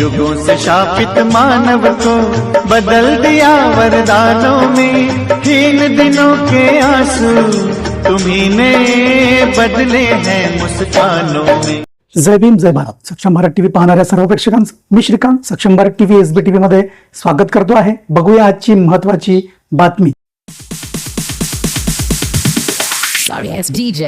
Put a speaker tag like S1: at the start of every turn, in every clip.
S1: युगों से शापित मानव को बदल दिया वरदानों में हीन दिनों के आँसू। तुम्ही ने बदले हैं मुस्कानों में।
S2: जय भीम जय भारत। सक्षम भारत टीव्ही पाहणाऱ्या सर्व प्रेक्षकांचं मी Shrikant Saksham Bharat TV S B TV मध्ये स्वागत करतो आहे. बघूया आजची महत्वाची बातमी.
S3: Sorry, DJ.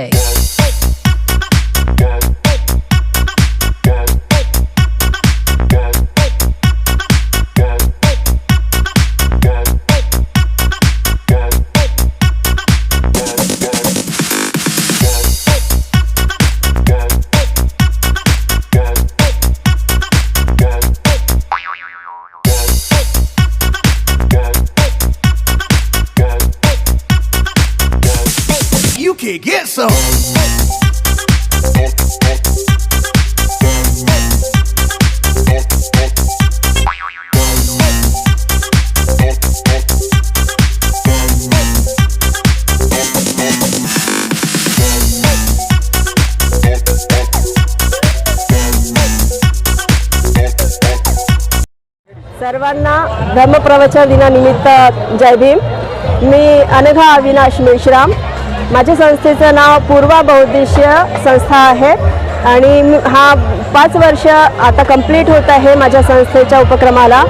S4: So.
S5: सर्वांना धर्मप्रवचन दिनानिमित्त जय भीम मी अनघा अविनाश मेश्राम माझ्या संस्थेचं नाव पूर्वा बहुद्देशीय संस्था आहे. आणि हा पाच वर्ष आता कंप्लीट होत आहे माझ्या संस्थेच्या उपक्रमाला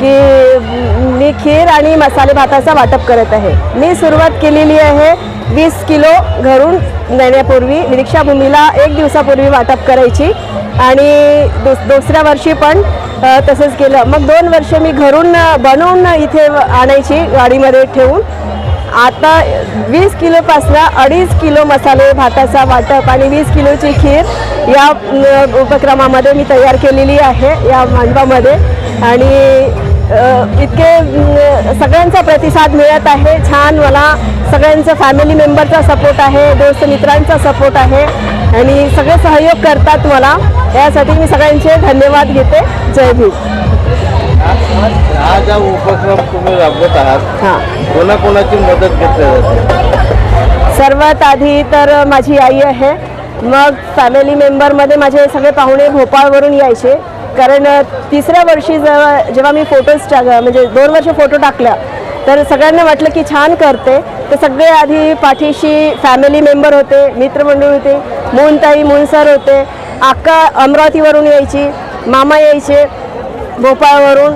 S5: की मी खीर आणि मसाले भाताचा वाटप करत आहे. मी सुरुवात केलेली आहे वीस किलो घरून नेण्यापूर्वी दीक्षाभूमीला एक दिवसापूर्वी वाटप करायची. आणि दुस दुसऱ्या वर्षी पण तसंच केलं. मग दोन वर्ष मी घरून बनवून इथे आणायची गाडीमध्ये ठेवून. आता वीस किलोपासनं अडीच किलो मसाले भाताचा वाटप आणि वीस किलोची खीर या उपक्रमामध्ये मी तयार केलेली आहे या मांडवामध्ये आणि इतके सगळ्यांचा प्रतिसाद मिळत आहे. छान मला सगळ्यांचा फॅमिली मेंबरचा सपोर्ट आहे दोस्त मित्रांचा सपोर्ट आहे. आणि सगळे सहयोग करतात मला. यासाठी मी सगळ्यांचे धन्यवाद घेते. जय भीम.
S6: हा उपक्रम तुम्ही राबवत आहात.
S5: हां.
S6: कोणाकोणाची मदत घेतली जाते?
S5: सर्वात आधी तर माझी आई आहे. मग फॅमिली मेंबरमध्ये माझे सगळे पाहुणे भोपाळवरून यायचे. कारण तिसऱ्या वर्षी जेव्हा जेव्हा मी फोटोज टाक म्हणजे दोन वर्ष फोटो टाकल्या तर सगळ्यांना वाटलं की छान करते. तर सगळे आधी पाठीशी फॅमिली मेंबर होते मित्रमंडळ होते. मूनताई मूनसर होते आक्का अमरावतीवरून यायची मामा यायचे भोपाळवरून.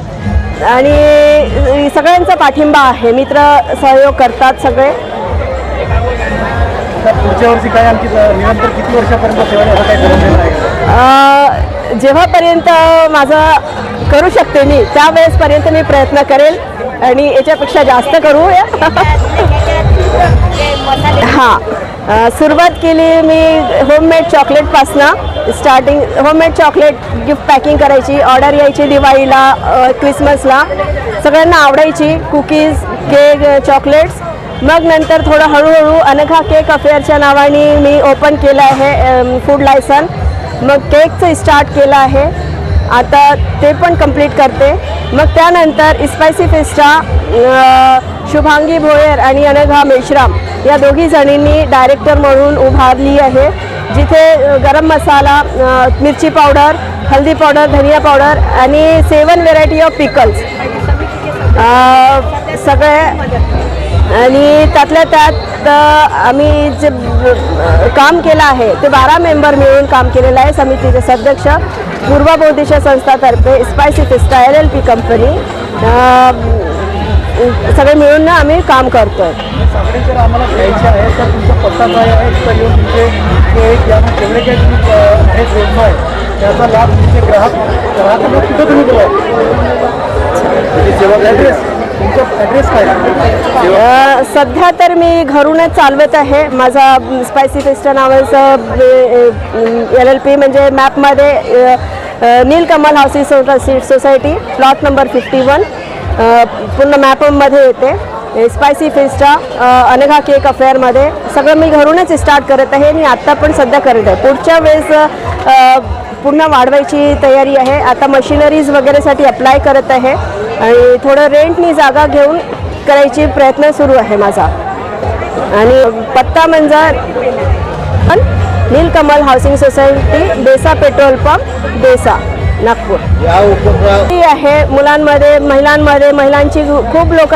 S5: आणि सगळ्यांचा पाठिंबा आहे मित्र सहयोग करतात सगळे.
S2: पुढच्या वर्षी काय आमची निरंतर किती वर्षापर्यंत सेवा असं काय ठरवलेलं आहे?
S5: अ, जेव्हापर्यंत माझं करू शकते मी त्यावेळेसपर्यंत मी प्रयत्न करेल. आणि याच्यापेक्षा जास्त करू. हां. सुरुवात केली मी homemade चॉकलेटपासनं starting homemade chocolate gift packing करायची ऑर्डर यायची दिवाळीला क्रिसमसला सगळ्यांना आवडायची कुकीज केक चॉकलेट्स मग नंतर थोडं हळूहळू अनघा केक अफेअरच्या नावाने मी ओपन केलं आहे फूड लायसन मग केकचं स्टार्ट केलं आहे. आता ते पण कंप्लीट करते. मग त्यानंतर स्पायसी फिस्टा शुभांगी भोयर आणि अनघा मेश्राम. या दोघी जणींनी डायरेक्टर म्हणून उभारली आहे. जिथे गरम मसाला मिरची पावडर हल्दी पावडर धनिया पावडर आणि सेवन व्हेरायटी ऑफ पिकल्स सगळे आणि त्यातल्या त्यात आम्ही जे काम केलं आहे ते बारा मेंबर मिळून काम केलेलं आहे समितीचे सदस्य पूर्व बौद्धिशा संस्थातर्फे spicy fiesta L L P company सगळे मिळून ना आम्ही काम करतो सध्या तर मी घरूनच चालवत आहे. माझा स्पायसी फिस्टा नावाचं एल एल पी म्हणजे मॅपमध्ये Neelkamal housing society society plot number fifty one पूर्ण मॅपमध्ये येते. स्पायसी फिस्टा अनघा केक अफेअरमध्ये सगळं मी घरूनच स्टार्ट करत आहे. आणि आत्ता पण सध्या करत आहे. पुढच्या वेळेस पूर्ण पुन्हा वाढवायची तयारी आहे. आता मशिनरीज वगैरेसाठी अप्लाय करत आहे. आणि थोडं रेंटनी जागा घेऊन करायची प्रयत्न सुरू आहे माझा. आणि पत्ता म्हणजे Neelkamal housing society Besa petrol pump Besa Nagpur. ती आहे मुलांमध्ये महिलांमध्ये. महिलांची खूप लोक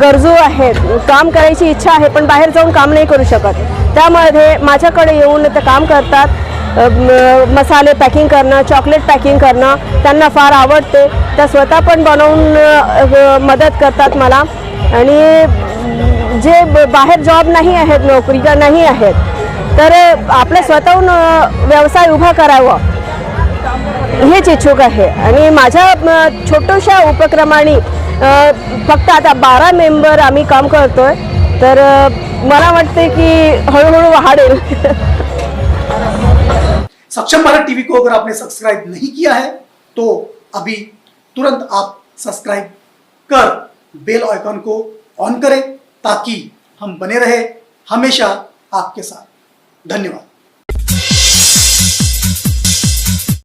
S5: गरजू आहेत. काम करायची इच्छा आहे पण बाहेर जाऊन काम नाही करू शकत. त्यामध्ये माझ्याकडे येऊन ते काम करतात. मसाले पॅकिंग करणं चॉकलेट पॅकिंग करणं त्यांना फार आवडते. त्या स्वतः पण बनवून मदत करतात मला. आणि जे बाहेर जॉब नाही आहेत नोकरीला नाही आहेत तर आपल्या स्वतःहून व्यवसाय उभा करावं. हेच इच्छुक आहे आणि माझ्या छोट्याशा उपक्रमाने फक्त आता बारा मेंबर आम्ही काम करतोय तर मला वाटते की हळूहळू वाढेल.
S2: सक्षम भारत टीवी को अगर आपने सब्सक्राइब नहीं किया है तो अभी तुरंत आप सब्सक्राइब कर बेल आइकन को ऑन करें ताकि हम बने रहे हमेशा आपके साथ। धन्यवाद।